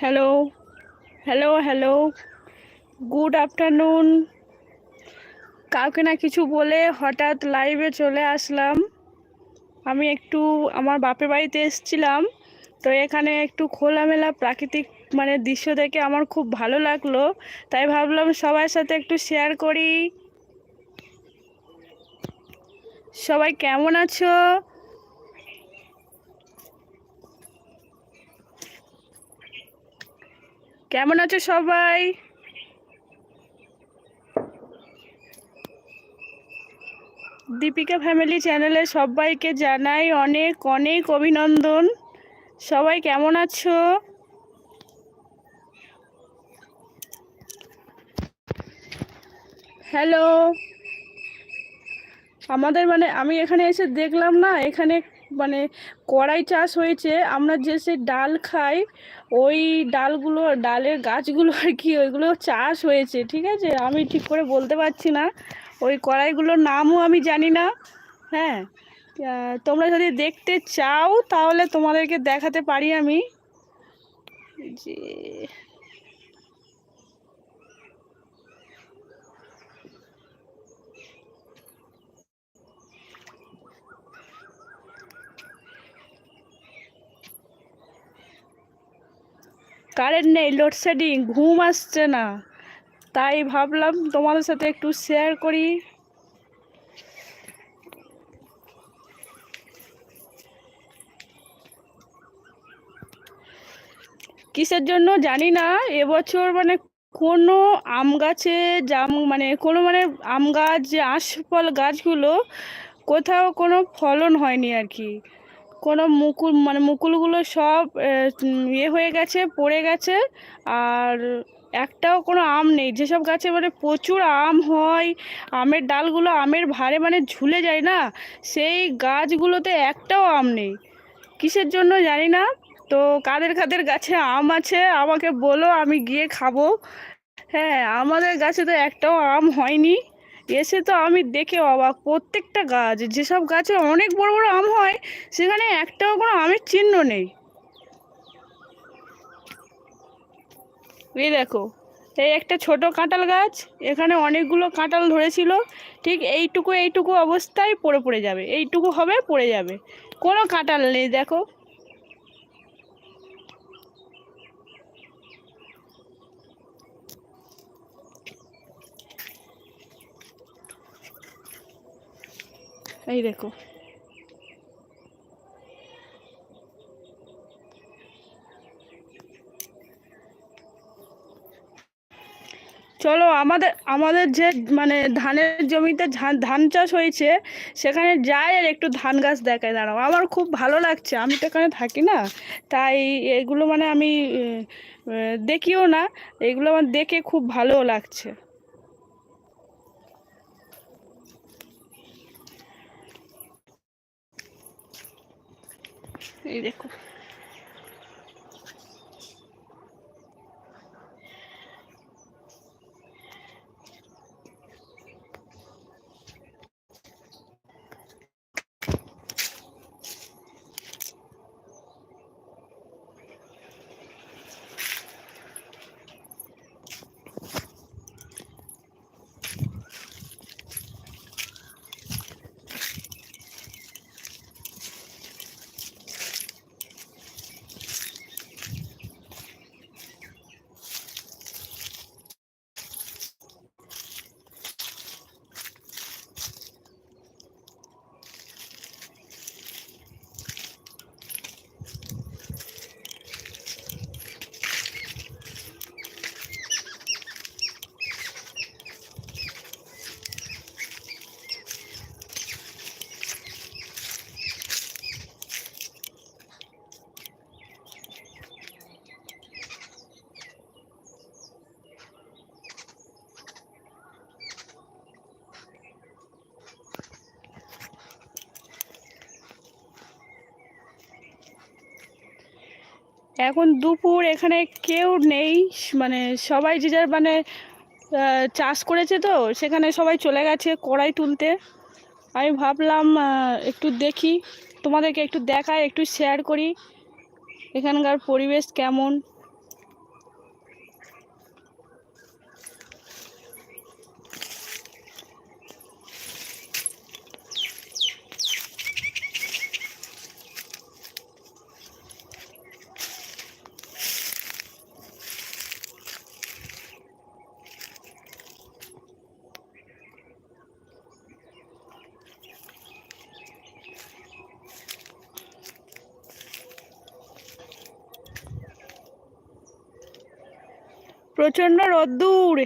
Hello hello hello good afternoon কাউকে না কিছু বলে হঠাৎ লাইভে চলে আসলাম। আমি একটু আমার বাপের বাড়িতে এসেছিলাম। তো এখানে একটু খোলামেলা প্রাকৃতিক মানে দৃশ্য দেখে আমার খুব ভালো লাগল। তাই ভাবলাম সবার সাথে একটু শেয়ার করি। সবাই কেমন আছো? কেমন আছো সবাই? দীপিকা ফ্যামিলি চ্যানেলে সবাইকে জানাই অনেক অনেক অভিনন্দন। সবাই কেমন আছো? হ্যালো আমাদের মানে আমি এখানে এসে দেখলাম না, এখানে মানে কড়াই চাষ হয়েছে, আমরা যে সে ডাল খাই, ওই ডালগুলো, ডালের গাছগুলো আর কি, ওইগুলো চাষ হয়েছে, ঠিক আছে? আমি ঠিক করে বলতে পারছি না, ওই কড়াইগুলোর নামও আমি জানি না হ্যাঁ? তোমরা যদি দেখতে চাও, তাহলে তোমাদেরকে দেখাতে পারি আমি। যে কারেন্ট নেই লোডশেডিং ঘুম আসছে না। তাই ভাবলাম তোমাদের সাথে একটু শেয়ার করি। কিসের জন্য জানি না, এবছর মানে কোনো আম গাছে জাম মানে কোনো মানে আম গাছ, যে আঁশফল গাছগুলো কোথাও কোনো ফলন হয়নি আর কি। কোনো মুকুল মানে মুকুলগুলো সব ইয়ে হয়ে গেছে, পড়ে গেছে। আর একটাও কোনো আম নেই। যেসব গাছে মানে প্রচুর আম হয়, আমের ডালগুলো আমের ভারে মানে ঝুলে যায় না, সেই গাছগুলোতে একটাও আম নেই। কিসের জন্য জানি না। তো কাদের কাদের গাছে আম আছে, আমাকে বলো, আমি গিয়ে খাব। হ্যাঁ আমাদের গাছে তো একটাও আম হয়নি। এসে তো আমি দেখে অবাক। প্রত্যেকটা গাছ, যেসব গাছে অনেক বড় বড় আম হয়, সেখানে একটাও কোনো আমের চিহ্ন নেই। এই দেখো, এই একটা ছোট কাঁঠাল গাছ, এখানে অনেকগুলো কাঁঠাল ধরেছিল। ঠিক এইটুকু এইটুকু অবস্থায় পড়ে পড়ে যাবে, এইটুকু হবে পড়ে যাবে। কোনো কাঁঠাল নেই, দেখো। এই দেখো। চলো, আমাদের আমাদের যে মানে ধানের জমিতে ধান চাষ হয়েছে, সেখানে যাই আর একটু ধান গাছ দেখায়, দাঁড়াও। আমার খুব ভালো লাগছে, আমি তো এখানে থাকি না, তাই এগুলো মানে আমি দেখিও না, এগুলো আমার দেখে খুব ভালো লাগছে। এই দেখো এখন দুপুর, এখানে কেউ নেই মানে সবাই যে যার মানে চাষ করেছে তো, সেখানে সবাই চলে গেছে কড়াই তুলতে। আমি ভাবলাম একটু দেখি, তোমাদেরকে একটু দেখাই একটু শেয়ার করি। এখানকার পরিবেশ কেমন? প্রচণ্ড রোদ্দুর